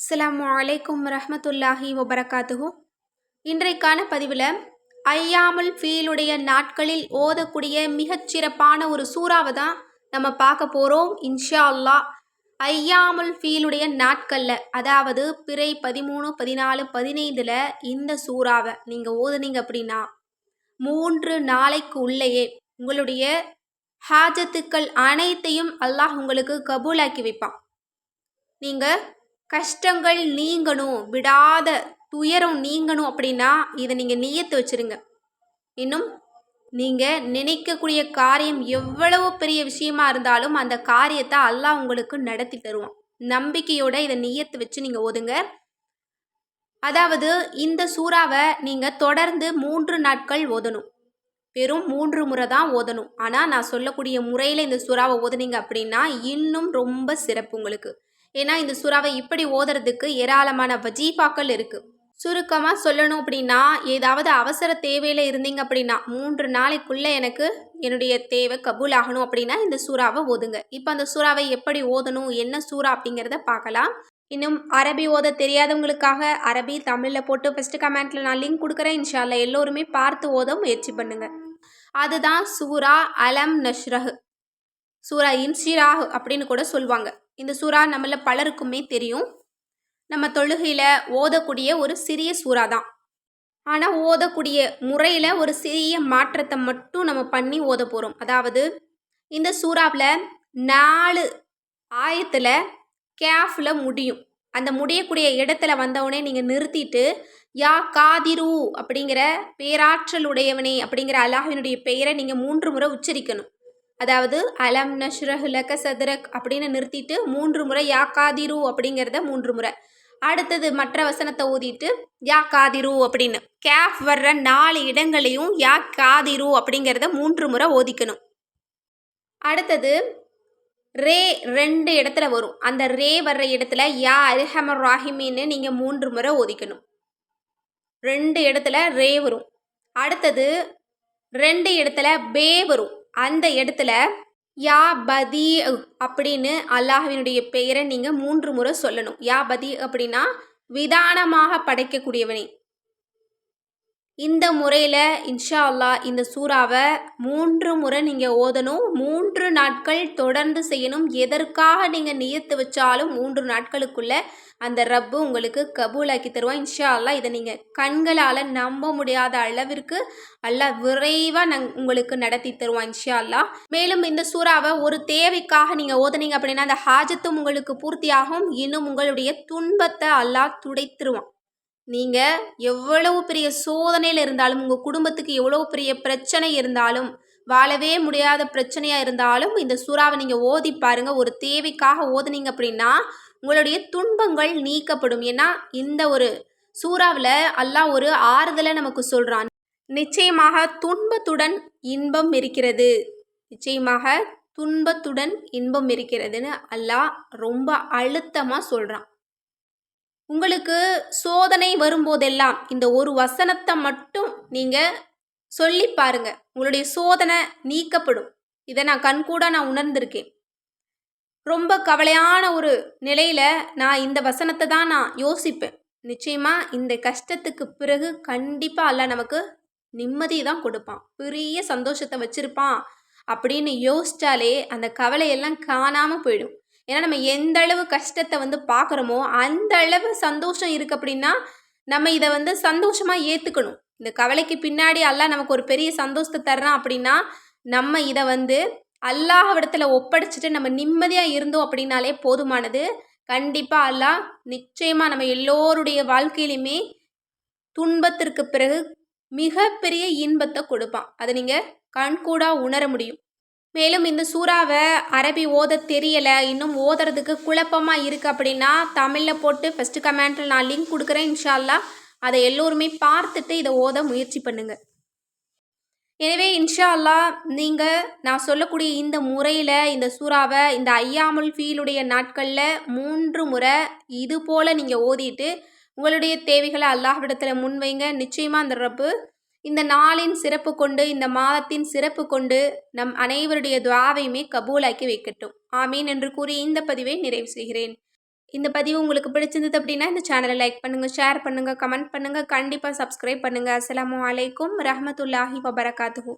அஸ்லாம் அலைக்கும் ரஹமத்துல்லாஹி வபரகாத்துஹு. இன்றைக்கான பதிவில் ஐயாமுல் ஃபீலுடைய நாட்களில் ஓதக்கூடிய மிகச்சிறப்பான ஒரு சூறாவை தான் நம்ம பார்க்க போகிறோம் இன்ஷா அல்லாஹ் ஐயாமுல் ஃபீலுடைய நாட்களில் அதாவது பிறை பதிமூணு பதினாலு பதினைந்தில் இந்த சூறாவை நீங்கள் ஓதுனீங்க அப்படின்னா மூன்று நாளைக்கு உள்ளேயே உங்களுடைய ஹாஜத்துக்கள் அனைத்தையும் அல்லாஹ் உங்களுக்கு கபூலாக்கி வைப்பான். நீங்கள் கஷ்டங்கள் நீங்கணும் விடாத துயரம் நீங்கணும் அப்படின்னா இதை நீங்கள் நீயத்து வச்சுருங்க. இன்னும் நீங்கள் நினைக்கக்கூடிய காரியம் எவ்வளவு பெரிய விஷயமா இருந்தாலும் அந்த காரியத்தை அல்லாஹ் உங்களுக்கு நடத்தி தருவான். நம்பிக்கையோட இதை நீயத்து வச்சு நீங்கள் ஒதுங்க அதாவது இந்த சூறாவை நீங்கள் தொடர்ந்து மூன்று நாட்கள் ஓதணும். வெறும் மூன்று முறை தான் ஓதணும். ஆனால் நான் சொல்லக்கூடிய முறையில் இந்த சூறாவை ஓதுனீங்க அப்படின்னா இன்னும் ரொம்ப சிறப்பு உங்களுக்கு. ஏன்னா இந்த சுறாவை இப்படி ஓதுறதுக்கு ஏராளமான வஜீஃபாக்கள் இருக்குது சுருக்கமாக சொல்லணும் அப்படின்னா ஏதாவது அவசர தேவையில் இருந்தீங்க அப்படின்னா மூன்று நாளைக்குள்ளே எனக்கு என்னுடைய தேவை கபூல் ஆகணும் அப்படின்னா இந்த சூறாவை ஓதுங்க. இப்போ அந்த சூறாவை எப்படி ஓதணும் என்ன சூறா அப்படிங்கிறத பார்க்கலாம். இன்னும் அரபி ஓத தெரியாதவங்களுக்காக அரபி தமிழில் போட்டு ஃபஸ்ட்டு கமெண்ட்டில் நான் லிங்க் கொடுக்குறேன். இன்ஷால்லா எல்லோருமே பார்த்து ஓத முயற்சி பண்ணுங்க. அதுதான் சூரா அலம் நஷ்ரஹ். சூரா இன்ஷிராஹ் அப்படின்னு கூட சொல்லுவாங்க. இந்த சூறா நம்மள பலருக்குமே தெரியும். நம்ம தொழுகையில் ஓதக்கூடிய ஒரு சிறிய சூறா தான் ஆனால் ஓதக்கூடிய முறையில் ஒரு சிறிய மாற்றத்தை மட்டும் நம்ம பண்ணி ஓத போகிறோம் அதாவது இந்த சூறாவில் நாலு ஆயத்தில் கேஃபில் முடியும். அந்த முடியக்கூடிய இடத்துல வந்தவுடனே நீங்கள் நிறுத்திட்டு யா காதிரு அப்படிங்கிற பேராற்றலுடையவனே அப்படிங்கிற அல்லாஹினுடைய பெயரை நீங்கள் மூன்று முறை உச்சரிக்கணும். அதாவது அலம் நஷ்ரஹ் லக சதுரக் அப்படின்னு நிறுத்திட்டு மூன்று முறை யா காதிரு அப்படிங்கிறத மூன்று முறை. அடுத்தது மற்ற வசனத்தை ஊதிட்டு யா காதிரு அப்படின்னு. கேஃப் வர்ற நாலு இடங்களையும் யா காதிரு அப்படிங்கிறத மூன்று முறை ஓதிக்கணும். அடுத்தது ரே ரெண்டு இடத்துல வரும். அந்த ரே வர்ற இடத்துல யா அல்ஹமர் ராஹிமின்னு நீங்கள் மூன்று முறை ஓதிக்கணும். ரெண்டு இடத்துல ரே வரும். அடுத்தது ரெண்டு இடத்துல பே வரும். அந்த இடத்துல யா பதி அப்படின்னு அல்லாஹ்வினுடைய பெயரை நீங்கள் மூன்று முறை சொல்லணும். யா பதி அப்படின்னா விதானமாக படைக்கக்கூடியவனே. இந்த முறையில் இன்ஷா அல்லாஹ் இந்த சூறாவை மூன்று முறை நீங்கள் ஓதணும். மூன்று நாட்கள் தொடர்ந்து செய்யணும். எதற்காக நீங்கள் நியத்து வச்சாலும் மூன்று நாட்களுக்குள்ளே அந்த ரப்பு உங்களுக்கு கபூலாக்கி தருவான். இன்ஷா அல்லா இதை நீங்கள் கண்களால் நம்ப முடியாத அளவிற்கு அல்லாஹ் விரைவாக நங் உங்களுக்கு நடத்தி தருவான் இன்ஷா அல்லாஹ். மேலும் இந்த சூறாவை ஒரு தேவைக்காக நீங்கள் ஓதுனீங்க அப்படின்னா அந்த ஹாஜத்தும் உங்களுக்கு பூர்த்தியாகும். இன்னும் உங்களுடைய துன்பத்தை அல்லாஹ் துடைத்துருவான். நீங்கள் எவ்வளவு பெரிய சோதனையில் இருந்தாலும் உங்கள் குடும்பத்துக்கு எவ்வளோ பெரிய பிரச்சனை இருந்தாலும் வாழவே முடியாத பிரச்சனையாக இருந்தாலும் இந்த சூறாவை நீங்கள் ஓதி பாருங்கள் ஒரு தேவைக்காக ஓதுனீங்க அப்படின்னா உங்களுடைய துன்பங்கள் நீக்கப்படும். ஏன்னா இந்த ஒரு சூறாவில் அல்லாஹ் ஒரு ஆறுதலை நமக்கு சொல்கிறான் நிச்சயமாக துன்பத்துடன் இன்பம் இருக்கிறது. நிச்சயமாக துன்பத்துடன் இன்பம் இருக்கிறதுன்னு அல்லாஹ் ரொம்ப அழுத்தமாக சொல்கிறான் உங்களுக்கு சோதனை வரும்போதெல்லாம் இந்த ஒரு வசனத்தை மட்டும் நீங்கள் சொல்லி பாருங்க. உங்களுடைய சோதனை நீக்கப்படும். இதை நான் கண்கூட நான் உணர்ந்திருக்கேன். ரொம்ப கவலையான ஒரு நிலையில் நான் இந்த வசனத்தை தான் நான் யோசிப்பேன். நிச்சயமாக இந்த கஷ்டத்துக்கு பிறகு கண்டிப்பாக அல்ல நமக்கு நிம்மதி தான் கொடுப்பான். பெரிய சந்தோஷத்தை வச்சுருப்பான் அப்படின்னு யோசிச்சாலே அந்த கவலையெல்லாம் காணாமல் போயிடும். ஏன்னா நம்ம எந்த அளவு கஷ்டத்தை வந்து பார்க்குறோமோ அந்த அளவு சந்தோஷம் இருக்குது அப்படின்னா நம்ம இதை வந்து சந்தோஷமாக ஏற்றுக்கணும் இந்த கவலைக்கு பின்னாடி அல்லாஹ் நமக்கு ஒரு பெரிய சந்தோஷத்தை தர்றான் அப்படின்னா நம்ம இதை வந்து அல்லாஹ்விடத்தில் ஒப்படைச்சிட்டு நம்ம நிம்மதியாக இருந்தோம் அப்படின்னாலே போதுமானது. கண்டிப்பாக அல்லாஹ் நிச்சயமாக நம்ம எல்லோருடைய வாழ்க்கையிலையுமே துன்பத்திற்கு பிறகு மிகப்பெரிய இன்பத்தை கொடுப்பான். அதை நீங்கள் கண்கூடாக உணர முடியும். மேலும் இந்த சூறாவை அரபி ஓத தெரியலை. இன்னும் ஓதுறதுக்கு குழப்பமாக இருக்குது அப்படின்னா தமிழில் போட்டு ஃபஸ்ட்டு கமெண்ட்டில் நான் லிங்க் கொடுக்குறேன் இன்ஷால்லா அதை எல்லோருமே பார்த்துட்டு இதை ஓத முயற்சி பண்ணுங்க. எனவே இன்ஷா அல்லா நீங்கள் நான் சொல்லக்கூடிய இந்த முறையில் இந்த சூறாவை இந்த ஐயாமுல் ஃபீலுடைய நாட்களில் மூன்று முறை இது போல் நீங்கள் ஓதிட்டு உங்களுடைய தேவைகளை அல்லாஹ்விடத்தில் முன்வைங்க. நிச்சயமாக அந்த ரப்பு இந்த நாளின் சிறப்பு கொண்டு இந்த மாதத்தின் சிறப்பு கொண்டு நம் அனைவருடைய துவாவையுமே கபூலாக்கி வைக்கட்டும். ஆமீன் என்று கூறி இந்த பதிவை நிறைவு செய்கிறேன். இந்த பதிவு உங்களுக்கு பிடிச்சிருந்தது அப்படின்னா இந்த சேனலை லைக் பண்ணுங்கள் ஷேர் பண்ணுங்கள் கமெண்ட் பண்ணுங்கள் கண்டிப்பாக சப்ஸ்கிரைப் பண்ணுங்கள் அஸ்லாம் அலைக்கும் ரஹமத்துல்லாஹி வபரகாத்துஹு.